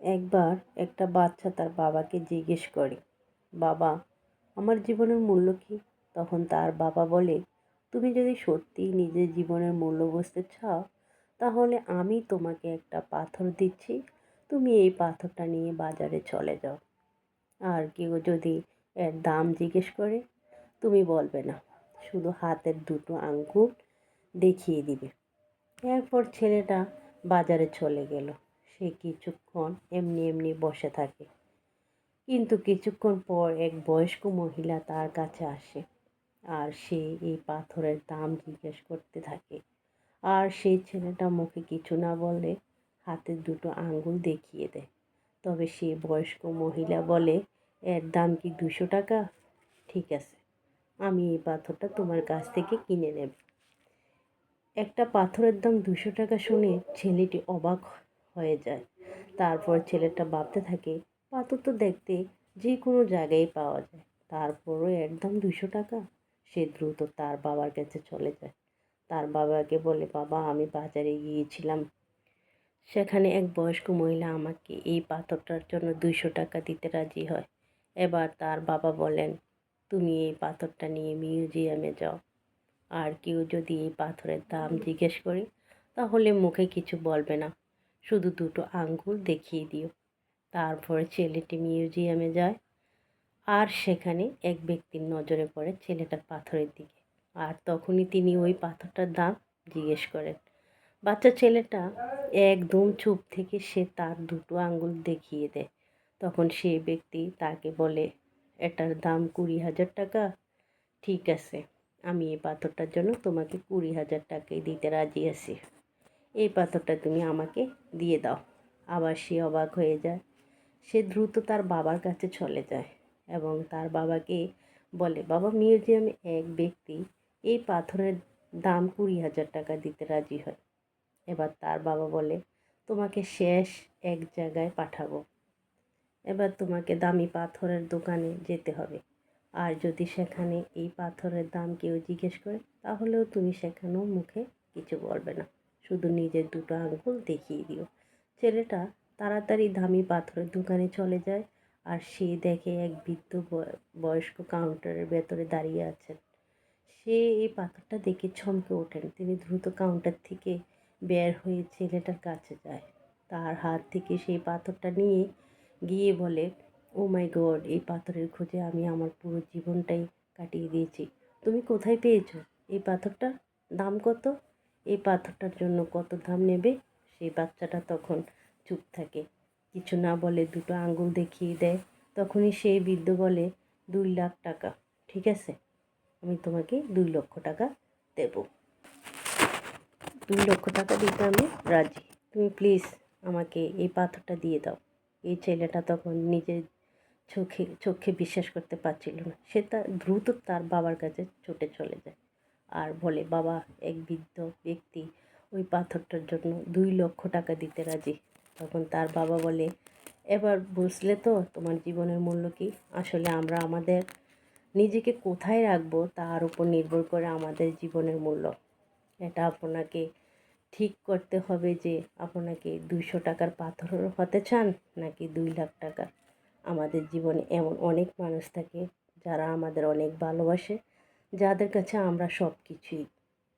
একবার একটা বাচ্চা তার বাবাকে জিজ্ঞেস করে, বাবা, আমার জীবনের মূল্য কী? তখন তার বাবা বলে, তুমি যদি সত্যিই নিজের জীবনের মূল্য বুঝতে চাও, তাহলে আমি তোমাকে একটা পাথর দিচ্ছি। তুমি এই পাথরটা নিয়ে বাজারে চলে যাও। আর কেউ যদি এর দাম জিজ্ঞেস করে, তুমি বলবে না, শুধু হাতের দুটো আঙ্গুল দেখিয়ে দিবে। এরপর ছেলেটা বাজারে চলে গেল। সে কিছুক্ষণ এমনি এমনি বসে থাকে। কিন্তু কিছুক্ষণ পর এক বয়স্ক মহিলা তার কাছে আসে আর সে এই পাথরের দাম জিজ্ঞেস করতে থাকে। আর সেই ছেলেটা মুখে কিছু না বলে হাতের দুটো আঙ্গুল দেখিয়ে দেয়। তবে সেই বয়স্ক মহিলা বলে, এর দাম কি দুশো টাকা? ঠিক আছে, আমি এই পাথরটা তোমার কাছ থেকে কিনে নেব। একটা পাথরের দাম দুশো টাকা শুনে ছেলেটি অবাক হয়ে যায়। তারপর ছেলেটা ভাবতে থাকে, পাথর তো দেখতে যে কোনো জায়গায় পাওয়া যায়। তারপরও একদম দুশো টাকা? সে দ্রুত তার বাবার কাছে চলে যায়। তার বাবাকে বলে, বাবা, আমি বাজারে গিয়েছিলাম। সেখানে এক বয়স্ক মহিলা আমাকে এই পাথরটার জন্য দুইশো টাকা দিতে রাজি হয়। এবার তার বাবা বলেন, তুমি এই পাথরটা নিয়ে মিউজিয়ামে যাও। আর কেউ যদি এই পাথরের দাম জিজ্ঞেস করে, তাহলে মুখে কিছু বলবে না। শুধু দুটো আঙ্গুল দেখিয়ে দিও। তারপরে ছেলেটি মিউজিয়ামে যায় আর সেখানে এক ব্যক্তির নজরে পড়ে ছেলেটার পাথরের দিকে। আর তখনই তিনি ওই পাথরটার দাম জিজ্ঞেস করেন। বাচ্চা ছেলেটা একদম চুপ থেকে সে তার দুটো আঙ্গুল দেখিয়ে দেয়। তখন সেই ব্যক্তি তাকে বলে, এটার দাম কুড়ি হাজার টাকা? ঠিক আছে, আমি এই পাথরটার জন্য তোমাকে কুড়ি হাজার টাকাই দিতে রাজি আছি। এই পাথরটা তুমি আমাকে দিয়ে দাও। আবার সে অবাক হয়ে যায়। সে দ্রুত তার বাবার কাছে চলে যায় এবং তার বাবাকে বলে, বাবা, মিউজিয়ামে এক ব্যক্তি এই পাথরের দাম কুড়ি হাজার টাকা দিতে রাজি হয়। এবার তার বাবা বলে, তোমাকে শেষ এক জায়গায় পাঠাবো। এবার তোমাকে দামি পাথরের দোকানে যেতে হবে। আর যদি সেখানে এই পাথরের দাম কেউ জিজ্ঞেস করে, তাহলেও তুমি সেখানেও মুখে কিছু বলবে না। শুধু নিজের দুটো আঙ্গুল দেখিয়ে দিও। ছেলেটা তাড়াতাড়ি দামি পাথরের দোকানে চলে যায় আর সে দেখে এক বৃদ্ধ বয়স্ক কাউন্টারের ভেতরে দাঁড়িয়ে আছেন। সে এই পাথরটা দেখে ছমকে ওঠেন। তিনি দ্রুত কাউন্টার থেকে বের হয়ে ছেলেটার কাছে যায়। তার হাত থেকে সেই পাথরটা নিয়ে গিয়ে বলে, ও মাই গড, এই পাথরের খোঁজে আমি আমার পুরো জীবনটাই কাটিয়ে দিয়েছি। তুমি কোথায় পেয়েছ এই পাথরটা দাম কত? এই পাথরটার জন্য কত দাম নেবে? সেই বাচ্চাটা তখন চুপ থাকে। কিছু না বলে দুটো আঙ্গুল দেখিয়ে দেয়। তখনই সেই বৃদ্ধ বলে, দুই লাখ টাকা, ঠিক আছে? আমি তোমাকে দুই লক্ষ টাকা দেব। দুই লক্ষ টাকা দিতে আমি রাজি। তুমি প্লিজ আমাকে এই পাথরটা দিয়ে দাও। এই ছেলেটা তখন নিজের চোখে চোখে বিশ্বাস করতে পারছিল না। সে তার দ্রুত তার বাবার কাছে ছুটে চলে যায়। আর বলে, বাবা, এক বৃদ্ধ ব্যক্তি ওই পাথরটার জন্য দুই লক্ষ টাকা দিতে রাজি। তখন তার বাবা বলে, এবার বুঝলে তো তোমার জীবনের মূল্য কী? আসলে আমরা আমাদের নিজেকে কোথায় রাখব তার উপর নির্ভর করে আমাদের জীবনের মূল্য। এটা আপনাকে ঠিক করতে হবে যে আপনাকে দুইশো টাকার পাথর হতে চান নাকি দুই লাখ টাকার। আমাদের জীবনে এমন অনেক মানুষ থাকে যারা আমাদের অনেক ভালোবাসে যাদের কাছে আমরা সব কিছুই